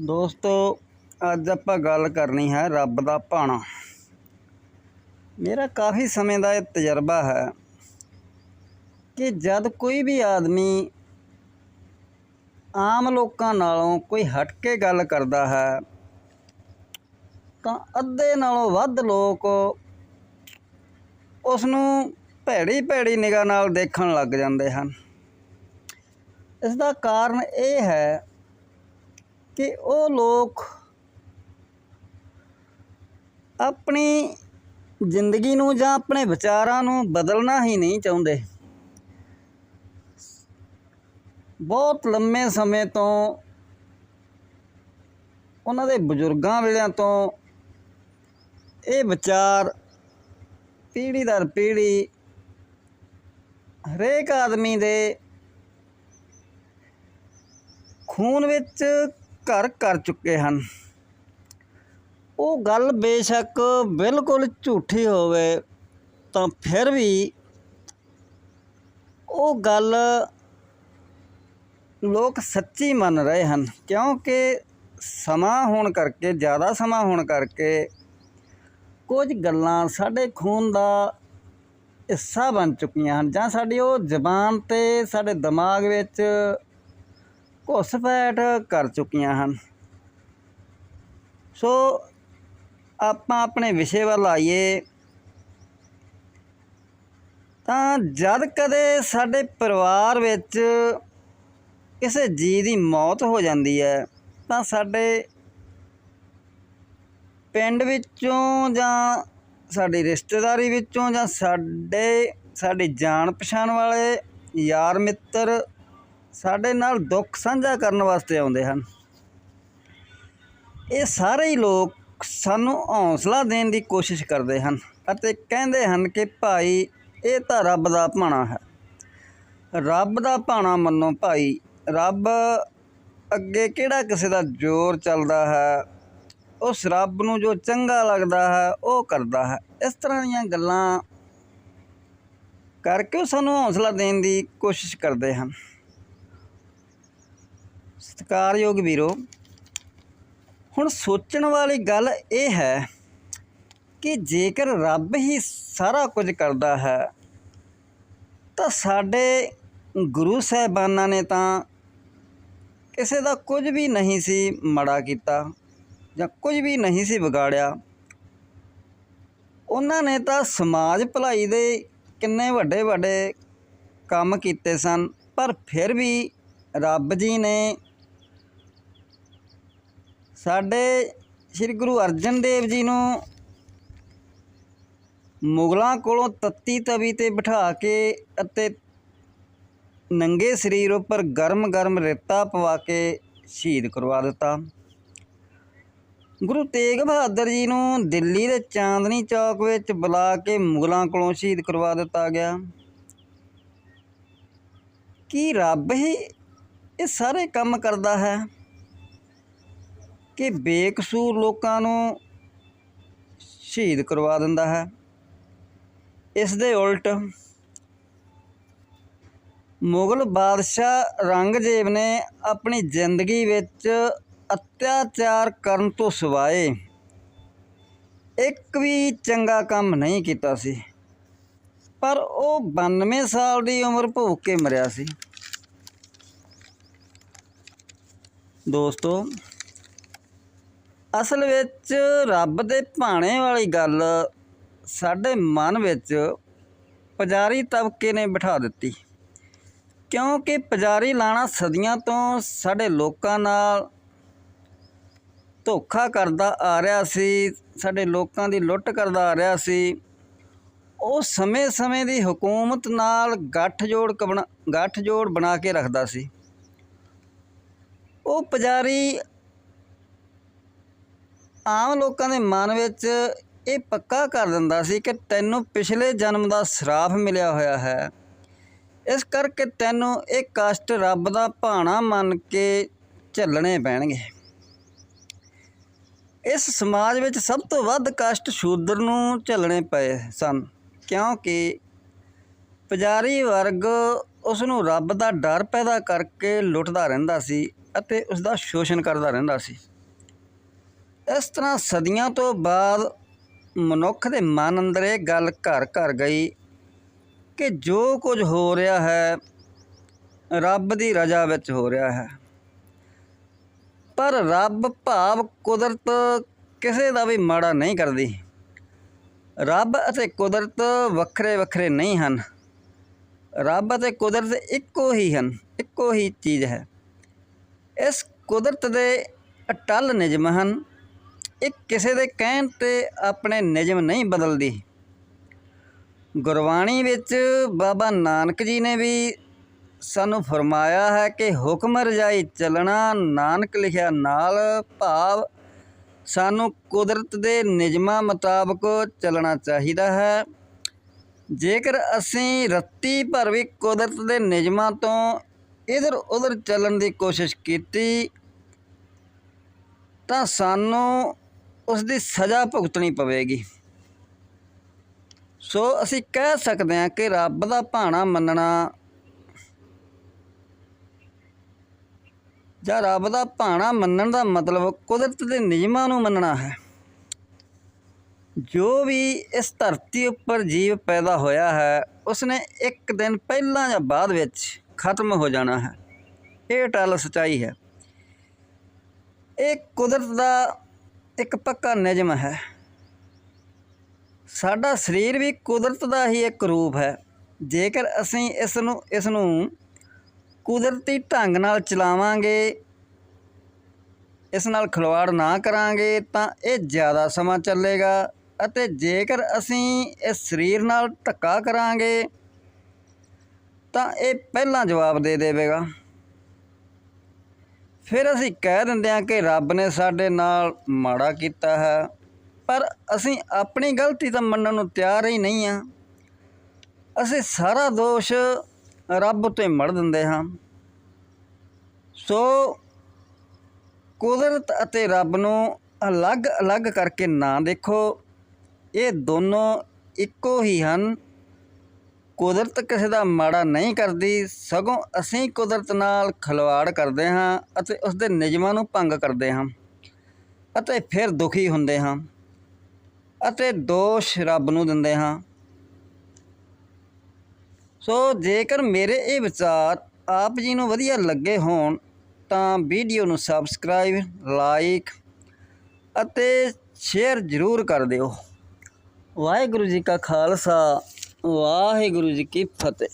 ਦੋਸਤੋ, ਅੱਜ ਆਪਾਂ ਗੱਲ ਕਰਨੀ ਹੈ ਰੱਬ ਦਾ ਭਾਣਾ। ਮੇਰਾ ਕਾਫੀ ਸਮੇਂ ਦਾ ਇਹ ਤਜਰਬਾ ਹੈ ਕਿ ਜਦ ਕੋਈ ਵੀ ਆਦਮੀ ਆਮ ਲੋਕਾਂ ਨਾਲੋਂ ਕੋਈ ਹਟ ਕੇ ਗੱਲ ਕਰਦਾ ਹੈ, ਤਾਂ ਅੱਧੇ ਨਾਲੋਂ ਵੱਧ ਲੋਕ ਉਸ ਨੂੰ ਭੈੜੀ ਭੈੜੀ ਨਿਗਾਹ ਨਾਲ ਦੇਖਣ ਲੱਗ ਜਾਂਦੇ ਹਨ। ਇਸ ਦਾ ਕਾਰਨ ਇਹ ਹੈ ਕਿ ਉਹ ਲੋਕ ਆਪਣੀ ਜ਼ਿੰਦਗੀ ਨੂੰ ਜਾਂ ਆਪਣੇ ਵਿਚਾਰਾਂ ਨੂੰ ਬਦਲਣਾ ਹੀ ਨਹੀਂ ਚਾਹੁੰਦੇ। ਬਹੁਤ ਲੰਮੇ ਸਮੇਂ ਤੋਂ ਉਹਨਾਂ ਦੇ ਬਜ਼ੁਰਗਾਂ ਵੇਲਿਆਂ ਤੋਂ ਇਹ ਵਿਚਾਰ ਪੀੜ੍ਹੀ ਦਰ ਪੀੜ੍ਹੀ ਹਰੇਕ ਆਦਮੀ ਦੇ ਖੂਨ ਵਿੱਚ ਘਰ ਕਰ ਚੁੱਕੇ ਹਨ। ਉਹ ਗੱਲ ਬੇਸ਼ੱਕ ਬਿਲਕੁਲ ਝੂਠੀ ਹੋਵੇ ਤਾਂ ਫਿਰ ਵੀ ਉਹ ਗੱਲ ਲੋਕ ਸੱਚੀ ਮੰਨ ਰਹੇ ਹਨ, ਕਿਉਂਕਿ ਸਮਾਂ ਹੋਣ ਕਰਕੇ, ਜ਼ਿਆਦਾ ਸਮਾਂ ਹੋਣ ਕਰਕੇ ਕੁਝ ਗੱਲਾਂ ਸਾਡੇ ਖੂਨ ਦਾ ਹਿੱਸਾ ਬਣ ਚੁੱਕੀਆਂ ਹਨ ਜਾਂ ਸਾਡੀ ਉਹ ਜ਼ਬਾਨ ਤੇ ਸਾਡੇ ਦਿਮਾਗ ਵਿੱਚ ਘੁਸਪੈਠ ਕਰ ਚੁੱਕੀਆਂ ਹਨ। ਸੋ ਆਪਾਂ ਆਪਣੇ ਵਿਸ਼ੇ ਵੱਲ ਆਈਏ, ਤਾਂ ਜਦ ਕਦੇ ਸਾਡੇ ਪਰਿਵਾਰ ਵਿੱਚ ਕਿਸੇ ਜੀ ਦੀ ਮੌਤ ਹੋ ਜਾਂਦੀ ਹੈ, ਤਾਂ ਸਾਡੇ ਪਿੰਡ ਵਿੱਚੋਂ ਜਾਂ ਸਾਡੀ ਰਿਸ਼ਤੇਦਾਰੀ ਵਿੱਚੋਂ ਜਾਂ ਸਾਡੇ, ਸਾਡੀ ਜਾਣ ਪਛਾਣ ਵਾਲੇ ਯਾਰ ਮਿੱਤਰ ਸਾਡੇ ਨਾਲ ਦੁੱਖ ਸਾਂਝਾ ਕਰਨ ਵਾਸਤੇ ਆਉਂਦੇ ਹਨ। ਇਹ ਸਾਰੇ ਹੀ ਲੋਕ ਸਾਨੂੰ ਹੌਸਲਾ ਦੇਣ ਦੀ ਕੋਸ਼ਿਸ਼ ਕਰਦੇ ਹਨ ਅਤੇ ਕਹਿੰਦੇ ਹਨ ਕਿ ਭਾਈ, ਇਹ ਤਾਂ ਰੱਬ ਦਾ ਭਾਣਾ ਹੈ। ਰੱਬ ਦਾ ਭਾਣਾ ਮੰਨੋ ਭਾਈ, ਰੱਬ ਅੱਗੇ ਕਿਹੜਾ ਕਿਸੇ ਦਾ ਜ਼ੋਰ ਚੱਲਦਾ ਹੈ? ਉਸ ਰੱਬ ਨੂੰ ਜੋ ਚੰਗਾ ਲੱਗਦਾ ਹੈ, ਉਹ ਕਰਦਾ ਹੈ। ਇਸ ਤਰ੍ਹਾਂ ਦੀਆਂ ਗੱਲਾਂ ਕਰਕੇ ਉਹ ਸਾਨੂੰ ਹੌਸਲਾ ਦੇਣ ਦੀ ਕੋਸ਼ਿਸ਼ ਕਰਦੇ ਹਨ। ਸਤਿਕਾਰਯੋਗ ਵੀਰੋ, ਹੁਣ ਸੋਚਣ ਵਾਲੀ ਗੱਲ ਇਹ ਹੈ ਕਿ ਜੇਕਰ ਰੱਬ ਹੀ ਸਾਰਾ ਕੁਝ ਕਰਦਾ ਹੈ, ਤਾਂ ਸਾਡੇ ਗੁਰੂ ਸਾਹਿਬਾਨਾਂ ਨੇ ਤਾਂ ਕਿਸੇ ਦਾ ਕੁਝ ਵੀ ਨਹੀਂ ਸੀ ਮੜਾ ਕੀਤਾ ਜਾਂ ਕੁਝ ਵੀ ਨਹੀਂ ਸੀ ਵਿਗਾੜਿਆ। ਉਹਨਾਂ ਨੇ ਤਾਂ ਸਮਾਜ ਭਲਾਈ ਦੇ ਕਿੰਨੇ ਵੱਡੇ ਵੱਡੇ ਕੰਮ ਕੀਤੇ ਸਨ, ਪਰ ਫਿਰ ਵੀ ਰੱਬ ਜੀ ਨੇ ਸਾਡੇ ਸ੍ਰੀ ਗੁਰੂ ਅਰਜਨ ਦੇਵ ਜੀ ਨੂੰ ਮੁਗਲਾਂ ਕੋਲੋਂ ਤੱਤੀ ਤਵੀ ਤੇ ਬਿਠਾ ਕੇ ਅਤੇ ਨੰਗੇ ਸਰੀਰ ਉੱਪਰ ਗਰਮ-ਗਰਮ ਰੇਤਾ ਪਵਾ ਕੇ ਸ਼ਹੀਦ ਕਰਵਾ ਦਿੱਤਾ। ਗੁਰੂ ਤੇਗ ਬਹਾਦਰ ਜੀ ਨੂੰ ਦਿੱਲੀ ਦੇ ਚਾਂਦਨੀ ਚੌਕ ਵਿੱਚ ਬੁਲਾ ਕੇ ਮੁਗਲਾਂ ਕੋਲੋਂ ਸ਼ਹੀਦ ਕਰਵਾ ਦਿੱਤਾ ਗਿਆ। ਕੀ ਰੱਬ ਹੀ ਇਹ ਸਾਰੇ ਕੰਮ ਕਰਦਾ ਹੈ? ਕਿ ਬੇਕਸੂਰ ਲੋਕਾਂ ਨੂੰ ਸ਼ਹੀਦ ਕਰਵਾ ਦਿੰਦਾ ਹੈ। ਇਸ ਦੇ ਉਲਟ ਮੁਗਲ ਬਾਦਸ਼ਾਹ ਰੰਗਜੇਬ ਨੇ ਆਪਣੀ ਜ਼ਿੰਦਗੀ ਵਿੱਚ ਅਤਿਆਚਾਰ ਕਰਨ ਤੋਂ ਸਿਵਾਏ ਇੱਕ ਵੀ ਚੰਗਾ ਕੰਮ ਨਹੀਂ ਕੀਤਾ ਸੀ। ਪਰ ਉਹ 92 ਸਾਲ ਦੀ ਉਮਰ ਭੋਗ ਕੇ ਮਰਿਆ ਸੀ। ਦੋਸਤੋ ਅਸਲ ਵਿੱਚ ਰੱਬ ਦੇ ਭਾਣੇ ਵਾਲੀ ਗੱਲ ਸਾਡੇ ਮਨ ਵਿੱਚ ਪੁਜਾਰੀ ਤਬਕੇ ਨੇ ਬਿਠਾ ਦਿੱਤੀ। ਕਿਉਂਕਿ ਪੁਜਾਰੀ ਲਾਣਾ ਸਦੀਆਂ ਤੋਂ ਸਾਡੇ ਲੋਕਾਂ ਨਾਲ ਧੋਖਾ ਕਰਦਾ ਆ ਰਿਹਾ ਸੀ, ਸਾਡੇ ਲੋਕਾਂ ਦੀ ਲੁੱਟ ਕਰਦਾ ਆ ਰਿਹਾ ਸੀ। ਉਹ ਸਮੇਂ-ਸਮੇਂ ਦੀ ਹਕੂਮਤ ਨਾਲ ਗੱਠਜੋੜ ਕਬਣਾ ਗੱਠਜੋੜ ਬਣਾ ਕੇ ਰੱਖਦਾ ਸੀ। ਉਹ ਪੁਜਾਰੀ ਆਮ ਲੋਕਾਂ ਦੇ ਮਨ ਵਿੱਚ ਇਹ ਪੱਕਾ ਕਰ ਦਿੰਦਾ ਸੀ ਕਿ ਤੈਨੂੰ ਪਿਛਲੇ ਜਨਮ ਦਾ ਸਰਾਫ ਮਿਲਿਆ ਹੋਇਆ ਹੈ। ਇਸ ਕਰਕੇ ਤੈਨੂੰ ਇਹ ਕਸ਼ਟ ਰੱਬ ਦਾ ਭਾਣਾ ਮੰਨ ਕੇ ਝੱਲਣੇ ਪੈਣਗੇ। ਇਸ ਸਮਾਜ ਵਿੱਚ ਸਭ ਤੋਂ ਵੱਧ ਕਸ਼ਟ ਸ਼ੂਦਰ ਨੂੰ ਝੱਲਣੇ ਪਏ ਸਨ, ਕਿਉਂਕਿ ਪੁਜਾਰੀ ਵਰਗ ਉਸ ਨੂੰ ਰੱਬ ਦਾ ਡਰ ਪੈਦਾ ਕਰਕੇ ਲੁੱਟਦਾ ਰਹਿੰਦਾ ਸੀ ਅਤੇ ਉਸ ਦਾ ਸ਼ੋਸ਼ਣ ਕਰਦਾ ਰਹਿੰਦਾ ਸੀ। ਇਸ ਤਰ੍ਹਾਂ ਸਦੀਆਂ ਤੋਂ ਬਾਅਦ ਮਨੁੱਖ ਦੇ ਮਨ ਅੰਦਰ ਇਹ ਗੱਲ ਘਰ ਘਰ ਗਈ ਕਿ ਜੋ ਕੁਝ ਹੋ ਰਿਹਾ ਹੈ, ਰੱਬ ਦੀ ਰਜ਼ਾ ਵਿੱਚ ਹੋ ਰਿਹਾ ਹੈ। ਪਰ ਰੱਬ ਭਾਵ ਕੁਦਰਤ ਕਿਸੇ ਦਾ ਵੀ ਮਾੜਾ ਨਹੀਂ ਕਰਦੀ। ਰੱਬ ਅਤੇ ਕੁਦਰਤ ਵੱਖਰੇ ਵੱਖਰੇ ਨਹੀਂ ਹਨ। ਰੱਬ ਅਤੇ ਕੁਦਰਤ ਇੱਕੋ ਹੀ ਹਨ, ਇੱਕੋ ਹੀ ਚੀਜ਼ ਹੈ। ਇਸ ਕੁਦਰਤ ਦੇ ਅਟਲ ਨਿਯਮ ਹਨ। ਇਹ ਕਿਸੇ ਦੇ ਕਹਿਣ ਤੇ ਆਪਣੇ ਨਿਯਮ ਨਹੀਂ ਬਦਲਦੀ। ਗੁਰਬਾਣੀ ਵਿੱਚ ਬਾਬਾ ਨਾਨਕ ਜੀ ਨੇ ਵੀ ਸਾਨੂੰ ਫਰਮਾਇਆ ਹੈ ਕਿ ਹੁਕਮ ਰਜਾਈ ਚੱਲਣਾ, ਨਾਨਕ ਲਿਖਿਆ ਨਾਲ ਭਾਵ ਸਾਨੂੰ ਕੁਦਰਤ ਦੇ ਨਿਯਮਾਂ ਮੁਤਾਬਕ ਚੱਲਣਾ ਚਾਹੀਦਾ ਹੈ। ਜੇਕਰ ਅਸੀਂ ਰੱਤੀ ਭਰ ਵੀ ਕੁਦਰਤ ਦੇ ਨਿਯਮਾਂ ਤੋਂ ਇਧਰ ਉਧਰ ਚੱਲਣ ਦੀ ਕੋਸ਼ਿਸ਼ ਕੀਤੀ, ਤਾਂ ਸਾਨੂੰ ਉਸ ਦੀ ਸਜ਼ਾ ਭੁਗਤਣੀ ਪਵੇਗੀ। ਸੋ ਅਸੀਂ ਕਹਿ ਸਕਦੇ ਹਾਂ ਕਿ ਰੱਬ ਦਾ ਭਾਣਾ ਮੰਨਣਾ ਜਾਂ ਰੱਬ ਦਾ ਭਾਣਾ ਮੰਨਣ ਦਾ ਮਤਲਬ ਕੁਦਰਤ ਦੇ ਨਿਯਮਾਂ ਨੂੰ ਮੰਨਣਾ ਹੈ। ਜੋ ਵੀ ਇਸ ਧਰਤੀ ਉੱਪਰ ਜੀਵ ਪੈਦਾ ਹੋਇਆ ਹੈ, ਉਸਨੇ ਇੱਕ ਦਿਨ ਪਹਿਲਾਂ ਜਾਂ ਬਾਅਦ ਵਿੱਚ ਖਤਮ ਹੋ ਜਾਣਾ ਹੈ। ਇਹ ਟਲ ਸਚਾਈ ਹੈ। ਇਹ ਕੁਦਰਤ ਦਾ ਇੱਕ ਪੱਕਾ ਨਿਯਮ ਹੈ। ਸਾਡਾ ਸਰੀਰ ਵੀ ਕੁਦਰਤ ਦਾ ਹੀ ਇੱਕ ਰੂਪ ਹੈ। ਜੇਕਰ ਅਸੀਂ ਇਸ ਨੂੰ ਇਸ ਨੂੰ ਕੁਦਰਤੀ ਢੰਗ ਨਾਲ ਚਲਾਵਾਂਗੇ, ਇਸ ਨਾਲ ਖਿਲਵਾੜ ਨਾ ਕਰਾਂਗੇ, ਤਾਂ ਇਹ ਜ਼ਿਆਦਾ ਸਮਾਂ ਚੱਲੇਗਾ ਅਤੇ ਜੇਕਰ ਅਸੀਂ ਇਸ ਸਰੀਰ ਨਾਲ ਧੱਕਾ ਕਰਾਂਗੇ, ਤਾਂ ਇਹ ਪਹਿਲਾਂ ਜਵਾਬ ਦੇ ਦੇਵੇਗਾ। ਫਿਰ ਅਸੀਂ ਕਹਿ ਦਿੰਦੇ ਹਾਂ ਕਿ ਰੱਬ ਨੇ ਸਾਡੇ ਨਾਲ ਮਾੜਾ ਕੀਤਾ ਹੈ, ਪਰ ਅਸੀਂ ਆਪਣੀ ਗਲਤੀ ਤਾਂ ਮੰਨਣ ਨੂੰ ਤਿਆਰ ਹੀ ਨਹੀਂ ਆ ਅਸੀਂ ਸਾਰਾ ਦੋਸ਼ ਰੱਬ 'ਤੇ ਮੜ ਦਿੰਦੇ ਹਾਂ। ਸੋ ਕੁਦਰਤ ਅਤੇ ਰੱਬ ਨੂੰ ਅਲੱਗ-ਅਲੱਗ ਕਰਕੇ ਨਾ ਦੇਖੋ, ਇਹ ਦੋਨੋਂ ਇੱਕੋ ਹੀ ਹਨ। ਕੁਦਰਤ ਕਿਸੇ ਦਾ ਮਾੜਾ ਨਹੀਂ ਕਰਦੀ, ਸਗੋਂ ਅਸੀਂ ਕੁਦਰਤ ਨਾਲ ਖਿਲਵਾੜ ਕਰਦੇ ਹਾਂ ਅਤੇ ਉਸ ਦੇ ਨਿਯਮਾਂ ਨੂੰ ਭੰਗ ਕਰਦੇ ਹਾਂ ਅਤੇ ਫਿਰ ਦੁਖੀ ਹੁੰਦੇ ਹਾਂ ਅਤੇ ਦੋਸ਼ ਰੱਬ ਨੂੰ ਦਿੰਦੇ ਹਾਂ। ਸੋ ਜੇਕਰ ਮੇਰੇ ਇਹ ਵਿਚਾਰ ਆਪ ਜੀ ਨੂੰ ਵਧੀਆ ਲੱਗੇ ਹੋਣ, ਤਾਂ ਵੀਡੀਓ ਨੂੰ ਸਬਸਕ੍ਰਾਈਬ, ਲਾਈਕ ਅਤੇ ਸ਼ੇਅਰ ਜ਼ਰੂਰ ਕਰ ਦਿਓ। ਵਾਹਿਗੁਰੂ ਜੀ ਕਾ ਖਾਲਸਾ। ਵਾਹਿਗੁਰੂ ਜੀ ਕੀ ਫਤਿਹ।